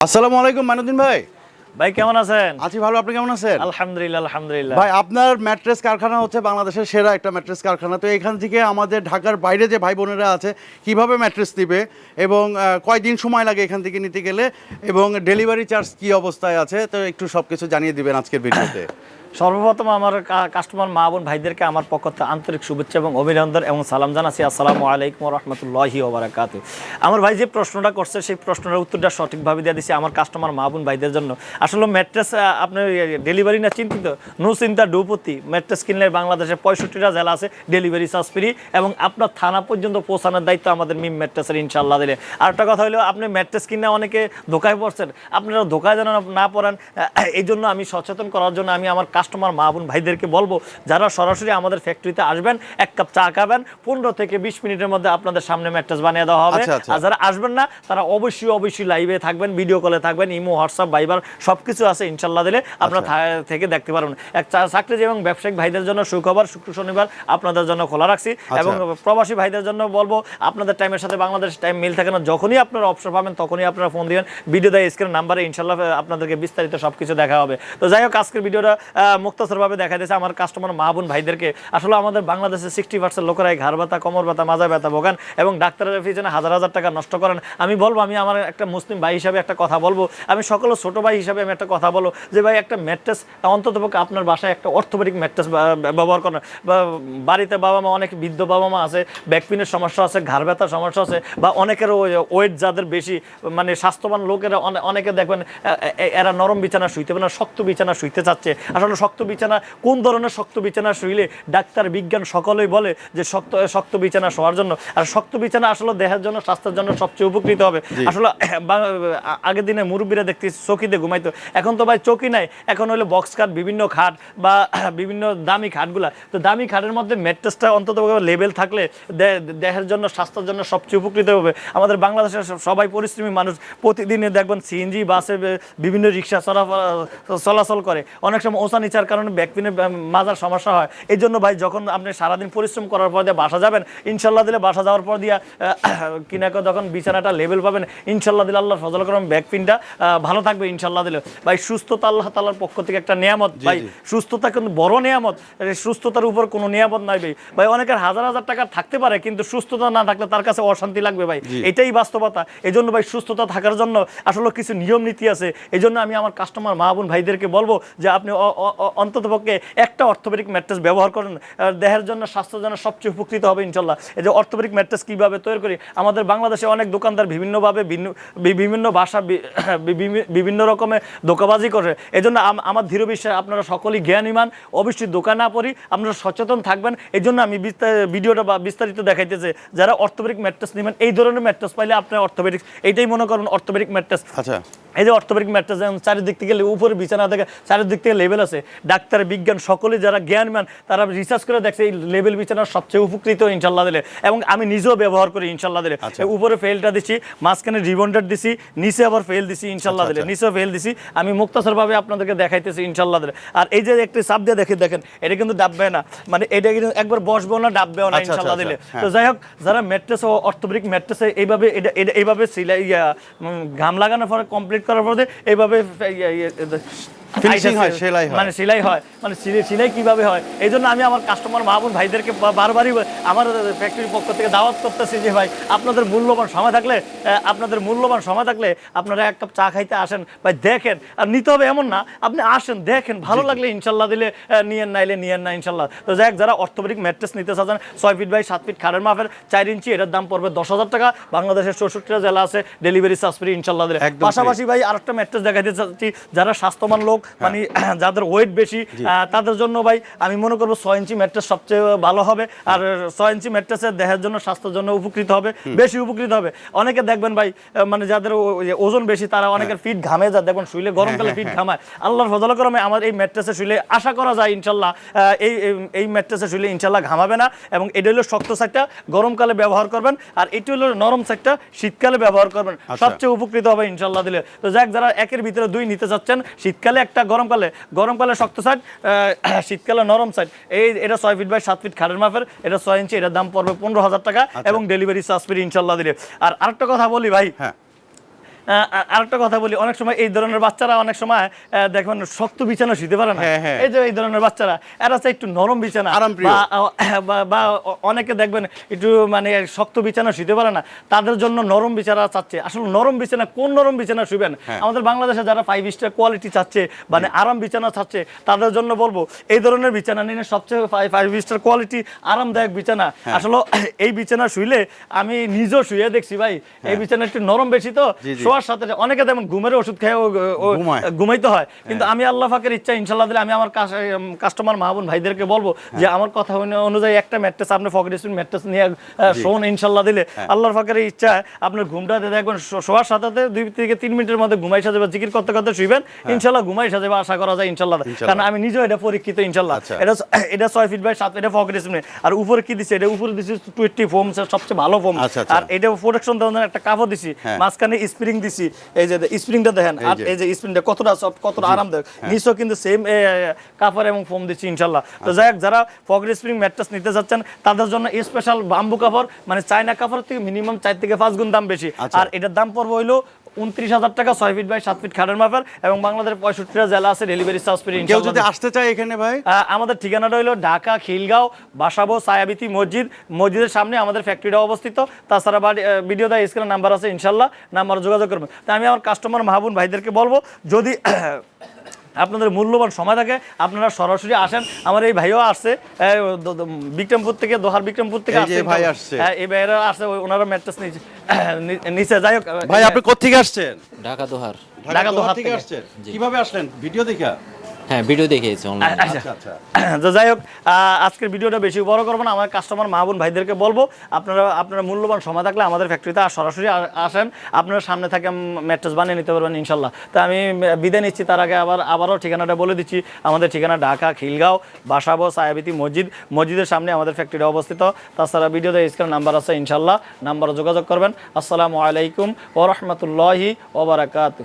আসসালামু আলাইকুম মানুদ্দিন ভাই। ভাই কেমন আছেন? আছি ভালো আপনি কেমন আছেন? আলহামদুলিল্লাহ আলহামদুলিল্লাহ। ভাই আপনার ম্যাট্রেস কারখানা হচ্ছে বাংলাদেশের সেরা একটা ম্যাট্রেস কারখানা। তো এখান থেকে আমাদের ঢাকার বাইরে যে ভাই বোনেরা আছে কীভাবে ম্যাট্রেস দিবে এবং কয়দিন সময় লাগে এখান থেকে নিতে গেলে এবং ডেলিভারি চার্জ কি অবস্থায় আছে তো একটু সব কিছু জানিয়ে দিবেন আজকের ভিডিওতে। সর্বপ্রথম আমার কাস্টমার মা বোন ভাইদেরকে আমার পক্ষ থেকে আন্তরিক শুভেচ্ছা এবং অভিনন্দন এবং সালাম জানাচ্ছি। আসসালামু আলাইকুম রহমতুল্লাহি ওবরাকাতু। আমার ভাই যে প্রশ্নটা করছে, সেই প্রশ্নের উত্তরটা সঠিকভাবে দিয়ে দিচ্ছি আমার কাস্টমার মা বোন ভাইদের জন্য। আসলে ম্যাট্রেস আপনার ডেলিভারি না চিন্তিত? নো চিন্তা ডুপতি ম্যাট্রেস কিনলে বাংলাদেশের পঁয়ষট্টিটা জেলা আছে ডেলিভারি চার্জ ফ্রি এবং আপনার থানা পর্যন্ত পৌঁছানোর দায়িত্ব আমাদের মিম ম্যাট্রেসের ইনশাল্লাহ দিলে। আর একটা কথা হলো, আপনি ম্যাট্রেস কিনে অনেকে ধোকায় পড়ছেন। আপনারা ধোকায় যেন না পড়েন এই জন্য আমি সচেতন করার জন্য আমি আমার কাস্টমার মা বোন ভাইদেরকে বলব যারা সরাসরি আমাদের ফ্যাক্টরিতে আসবেন এক কাপ চা খাবেন পনেরো থেকে বিশ মিনিটের মধ্যে আপনাদের সামনে ম্যাট্রেস বানিয়ে দেওয়া হবে। আচ্ছা, আচ্ছা। আর যারা আসবেন না তারা অবশ্যই অবশ্যই লাইভে থাকবেন ভিডিও কলে থাকবেন ইমো হোয়াটসঅ্যাপ ভাইবার সব কিছু আছে ইনশাল্লাহ দিলে আপনারা থেকে দেখতে পারবেন। এক চা- চাকরিজীবী এবং ব্যবসায়িক ভাইদের জন্য সুখবর শুক্র শনিবার আপনাদের জন্য খোলা রাখছি। এবং প্রবাসী ভাইদের জন্য বলব আপনাদের টাইমের সাথে বাংলাদেশ টাইম মিল থাকে না যখনই আপনারা অবসর পাবেন তখনই আপনারা ফোন দিবেন। ভিডিও দেয় স্ক্রিন নাম্বারে ইনশাল্লাহ আপনাদেরকে বিস্তারিত সব কিছু দেখা হবে। তো যাই হোক আজকের ভিডিওটা মুক্তসরভাবে দেখা দিয়েছে আমার কাস্টমার মা বোন ভাইদেরকে। আসলে আমাদের বাংলাদেশে সিক্সটি পার্সেন্ট লোকেরাই ঘাড় ব্যথা, কোমর ব্যথা, মাজা ব্যথা ভোগান এবং ডাক্তারের পিছনে হাজার হাজার টাকা নষ্ট করেন। আমি বলব, আমি আমার একটা মুসলিম ভাই হিসাবে একটা কথা বলব। আমি সকল ছোট ভাই হিসাবে আমি একটা কথা বলব যে ভাই, একটা ম্যাট্রেস অন্তত পক্ষে আপনার বাসায় একটা অর্থোপেডিক ম্যাট্রেস ব্যবহার করেন। বা বাড়িতে বাবা মা, অনেক বৃদ্ধ বাবা মা আছে ব্যাকপিনের সমস্যা আছে, ঘাড় ব্যথার সমস্যা আছে, বা অনেকের ওয়েট যাদের বেশি মানে স্বাস্থ্যবান লোকেরা অনে- অনেকে দেখবেন এরা নরম বিছানা শুইতে পারে না, শক্ত বিছানা শুইতে চাচ্ছে। আসলে শক্ত বিছানা কোন ধরনের শক্ত বিছানা শুইলে ডাক্তার বিজ্ঞান সকলেই বলে যে শক্ত শক্ত বিছানা শোয়ার জন্য। আর শক্ত বিছানা আসলে দেহের জন্য স্বাস্থ্যের জন্য সবচেয়ে উপকৃত হবে। আসলে আগের দিনে মুরব্বীরা দেখতে চকিতে ঘুমাইতো। এখন তো ভাই চকি নাই এখন হলো বক্স খাট বিভিন্ন খাট বা বিভিন্ন দামি খাটগুলা। তো দামি খাটের মধ্যে ম্যাট্রেসটা অন্তত লেভেল থাকলে দে- দেহের জন্য স্বাস্থ্যের জন্য সবচেয়ে উপকৃত হবে। আমাদের বাংলাদেশের সবাই পরিশ্রমী মানুষ। প্রতিদিনে দেখবেন সিএনজি বাসে বিভিন্ন রিক্সা চলাফল- চলাচল করে। অনেক সময় ওসা নিচার কারণে ব্যাকপিনে মাজার সমস্যা হয়। এই জন্য ভাই যখন আপনি সারাদিন পরিশ্রম করার পর দিয়ে বাসা যাবেন ইনশাল্লাহ দিলে বাসা যাওয়ার পর দিয়া কিনা যখন বিছানাটা লেভেল পাবেন ইনশাল্লাহ দিলে আল্লাহ ফজল করম ব্যাকপিনটা ভালো থাকবে ইনশাল্লাহ দিলে। ভাই সুস্থতা আল্লাহ তাল্লার পক্ষ থেকে একটা নিয়ামত। ভাই সুস্থতা কিন্তু বড় নিয়ামত। সুস্থতার উপর কোনো নিয়ামত নাই ভাই। ভাই অনেকের হাজার হাজার টাকা থাকতে পারে কিন্তু সুস্থতা না থাকলে তার কাছে অশান্তি লাগবে ভাই। এটাই বাস্তবতা। এই জন্য ভাই সুস্থতা থাকার জন্য আসলে কিছু নিয়ম নীতি আছে। এই জন্য আমি আমার কাস্টমার মা বোন ভাইদেরকে বলব যে আপনি অন্তত পক্ষে একটা অর্থোপেডিক ম্যাট্রেস ব্যবহার করেন দেহের জন্য স্বাস্থ্যের জন্য সবচেয়ে উপকৃত হবে ইনশাল্লাহ। এই যে অর্থোপেডিক ম্যাট্রেস কীভাবে তৈরি করি আমাদের বাংলাদেশে অনেক দোকানদার বিভিন্নভাবে ভিন্ন- বিভিন্ন ভাষা বিভিন্ন রকমের ধোকাবাজি করে। এই জন্য আমার দৃঢ় বিশ্বাস আপনারা সকলেই জ্ঞানীমান অবশ্যই দোকান না পড়ি আপনারা সচেতন থাকবেন। এই জন্য আমি বিস্তার- ভিডিওটা বা বিস্তারিত দেখাইতে দেখাইতেছে যারা অর্থোপেডিক ম্যাট্রেস নেবেন এই ধরনের ম্যাট্রেস পাইলে আপনার অর্থোপেডিক এইটাই মনে করুন অর্থোপেডিক ম্যাট্রেস আচ্ছা। এই যে অর্থোপেডিক ম্যাট্রেস যেমন চারিদিক থেকে উপরে বিছানা থেকে চারিদিক থেকে লেভেল আছে ডাক্তার বিজ্ঞান সকলে যারা জ্ঞানমান তারা রিসার্চ করে দেখছে এই লেভেল বিছানার সবচেয়ে উপকৃত ইনশাল্লাহ দিলে। এবং আমি নিজেও ব্যবহার করি ইনশাল্লাহ দিলে। আচ্ছা। উপরে ফেলটা দিছি মাঝখানে রিবন্ডার দিছি নিচে আবার ফেল দিছি ইনশাল্লাহ আচ্ছা, দিলে। আচ্ছা। নিচেও ফেল দিছি আমি মুক্তাসরভাবে আপনাদেরকে দেখাইতেছি ইনশাল্লাহ দিলে। আর এই যে একটি চাপ দিয়ে দেখে দেখেন এটা কিন্তু ডাববে না। মানে এটা কিন্তু একবার বসবেও না ডাববেও না ইনশাল্লাহ দিলে। আচ্ছা, তো যাই হোক যারা ম্যাট্রেস ও অর্থোপেডিক ম্যাট্রেসে এইভাবে এটা এটা- এইভাবে সিলাই ঘাম লাগানোর পরে কমপ্লিট করার পরে এইভাবে ইয়া- হয়, সেলাই হয়। মানে সেলাই হয় মানে সিলাই সিলাই কীভাবে হয়? এই জন্য আমি আমার কাস্টমার মাহবুব ভাইদেরকে বারবারই আমার ফ্যাক্টরির পক্ষ থেকে দাওয়াত করতেছি যে ভাই আপনাদের মূল্যবান সময় থাকলে আপনাদের মূল্যবান সময় থাকলে আপনারা এক কাপ চা খাইতে আসেন। ভাই দেখেন আর নিতে হবে এমন না আপনি আসেন দেখেন ভালো লাগলে ইনশাল্লাহ দিলে নিয়েন নাইলে নিয়েন না ইনশাল্লাহ। তো যাই যারা অর্থোপেডিক ম্যাট্রেস নিতে চাচ্ছেন ছয় ফিট বাই সাত ফিট খাড়ের মাপের চার ইঞ্চি এটার দাম পড়বে দশ হাজার টাকা। বাংলাদেশের চৌষট্টিটা জেলা আছে ডেলিভারি চার্জ ফ্রি ইনশাল্লাহ দিলে। পাশাপাশি ভাই আরেকটা ম্যাট্রেস দেখাইতে চাচ্ছি যারা স্বাস্থ্যবান লোক মানে যাদের ওয়েট বেশি তাদের জন্য ভাই আমি মনে করব ছয় ইঞ্চি ম্যাট্রেস সবচেয়ে ভালো হবে। আর ছয় ইঞ্চি ম্যাট্রেসের দেহের জন্য স্বাস্থ্যের জন্য উপকৃত হবে। বেশি উপকৃত হবে। অনেকে দেখবেন ভাই মানে যাদের যে ওজন বেশি তারা অনেকের ফিট ঘামে যায়। দেখবেন শুইলে গরমকালে ফিট ঘামায়। আল্লাহর ফজল করমে আমার এই ম্যাট্রেসে শুইলে আশা করা যায় ইনশাল্লাহ এই এই- ম্যাট্রেসে শুইলে ইনশাল্লাহ ঘামাবে না। এবং এটা হলো শক্ত সাইডটা গরমকালে ব্যবহার করবেন। আর এটি হলো নরম সাইডটা শীতকালে ব্যবহার করবেন। সবচেয়ে উপকৃত হবে ইনশাল্লাহ দিলে। তো যাক যারা একের ভিতরে দুই নিতে চাচ্ছেন শীতকালে একটা গরমকালে গরমকালে শক্ত সাইড শীতকালে নরম সাইড এই এটা ছয় ফিট বাই সাত ফিট খাটের মাপের এটা ছয় ইঞ্চি এটার দাম পড়বে পনেরো হাজার টাকা এবং ডেলিভারি চার্জ ফ্রি ইনশাল্লাহ দিলে। আর আরেকটা কথা বলি ভাই। হ্যাঁ। আরেকটা কথা বলি অনেক সময় এই ধরনের বাচ্চারা অনেক সময় দেখবেন শক্ত বিছানা শুতে পারে না হ্যাঁ, হ্যাঁ। এই যে এই ধরনের বাচ্চারা এরা চাই একটু নরম বিছানা আরামপ্রিয়। বা বা- অনেকে দেখবেন একটু মানে শক্ত বিছানা শুতে পারে না তাদের জন্য নরম বিছানা চাচ্ছে আসলে নরম বিছানা কোন নরম বিছানা শুবেন হ্যাঁ। আমাদের বাংলাদেশে যারা ফাইভ স্টার কোয়ালিটি চাচ্ছে মানে আরাম বিছানা চাচ্ছে তাদের জন্য বলব এই ধরনের বিছানা নিলে সবচেয়ে ফাইভ স্টার কোয়ালিটি আরামদায়ক বিছানা হ্যাঁ। আসলে এই বিছানা শুইলে আমি নিজেও শুয়ে দেখছি ভাই এই বিছানা একটু নরম বেশি তো হ্যাঁ। জি। সাথে অনেকে তেমন ঘুমের ওষুধ খেয়ে। ঘুমাইতে হয় কিন্তু আমি আল্লাহ ফাকের ইচ্ছা ইনশাল্লাহ দিলে আমি আমার কাস্টমার মাহবুন ভাইদেরকে বলব যে আমার কথা অনুযায়ী একটা ম্যাট্রেস আপনি ফকেট স্পিন ম্যাট্রেস নিয়ে শোন ইনশাল্লাহ দিলে। আল্লাহর ফাকের ইচ্ছা আপনার ঘুমটা দেখবেন শোয়ার সাথে দুই থেকে তিন মিনিটের মধ্যে ঘুমাই সাজাবে জিকির করতে করতে শুইবেন ইনশাল্লাহ ঘুমাই সাজাবে আশা করা যায় ইনশাল্লাহ কারণ আমি নিজেও এটা পরীক্ষিত ইনশাল্লাহ আচ্ছা। এটা এটা ছয় ফিট বাই সাত এটা ফকেট স্পিন আর উপরে কি দিছে? এটা উপরে দিছে টোয়েন্টি ফোম সবচেয়ে ভালো ফোম আচ্ছা, আচ্ছা। আর এটা প্রোটেকশন দেওয়ার একটা কাপড় দিছি। হ্যাঁ। মাঝখানে স্প্রিং দিছি এই যে স্প্রিংটা দেখেন আর এই যে স্প্রিংটা কতটা সফট কতটা আরামদায়ক নিচও কিন্তু সেম কাপড় এবং ফোম দিচ্ছি ইনশাল্লাহ। তো যাই হোক যারা পকেট স্প্রিং ম্যাট্রেস নিতে যাচ্ছেন তাদের জন্য স্পেশাল বাম্বু কাপড় মানে চায়না কাপড় থেকে মিনিমাম চার থেকে পাঁচ গুণ দাম বেশি। আচ্ছা। আর এটার দাম পর্ব হইল উনত্রিশ হাজার টাকা ছয় ফিট বাই সাত ফিট খাটের মাপের এবং বাংলাদেশের পঁয়ষট্টিটা জেলা আছে ডেলিভারি চার্জ ফ্রি কেউ যদি আসতে চায় এখানে ভাই? আমাদের ঠিকানাটা হলো ঢাকা খিলগাঁও বাসাবো সায়াবিতি মসজিদ। মসজিদের সামনে আমাদের ফ্যাক্টরিটা অবস্থিত। তাছাড়া বাড়ি ভিডিও দেয় স্ক্রিনে নাম্বার আছে ইনশাল্লাহ নাম্বার যোগাযোগ করবেন। তা আমি আমার কাস্টমার মাহবুন ভাইদেরকে বলব যদি আপনাদের মূল্যবান সময় থাকে আপনারা সরাসরি আসেন। আমার এই ভাইও আসছে বিক্রমপুর থেকে দোহার বিক্রমপুর থেকে আসছে ভাই আসছে। হ্যাঁ, এই ভাইরা আসছে ওনারা ম্যাট্রেস নিচে নিচে যাই হোক ভাই আপনি কোথেকে আসছেন? ঢাকা দোহার। ঢাকা দোহার থেকে থেকে। আসছেন। কীভাবে আসলেন? ভিডিও দেখা? হ্যাঁ ভিডিও দেখিয়েছি অনলাইনে আচ্ছা। আচ্ছা আচ্ছা। তো যাই হোক আজকের ভিডিওটা বেশি বড় করব না। আমার কাস্টমার মাহবুন ভাইদেরকে বলব আপনারা আপনারা মূল্যবান সময় থাকলে আমাদের ফ্যাক্টরিতে সরাসরি আসেন। আপনারা সামনে থেকে ম্যাট্রেস বানিয়ে নিতে পারবেন ইনশাল্লাহ। তো আমি বিদায় নিচ্ছি তার আগে আবার আবারও ঠিকানাটা বলে দিচ্ছি। আমাদের ঠিকানা ঢাকা খিলগাঁও বাসাবো সায়াবিতি মসজিদ। মসজিদের সামনে আমাদের ফ্যাক্টরি অবস্থিত। তাছাড়া ভিডিওতে স্ক্রিন নাম্বার আছে ইনশাল্লাহ। নাম্বারে যোগাযোগ করবেন। আসসালামু আলাইকুম ওরহমতুল্লাহি ওবরাকাত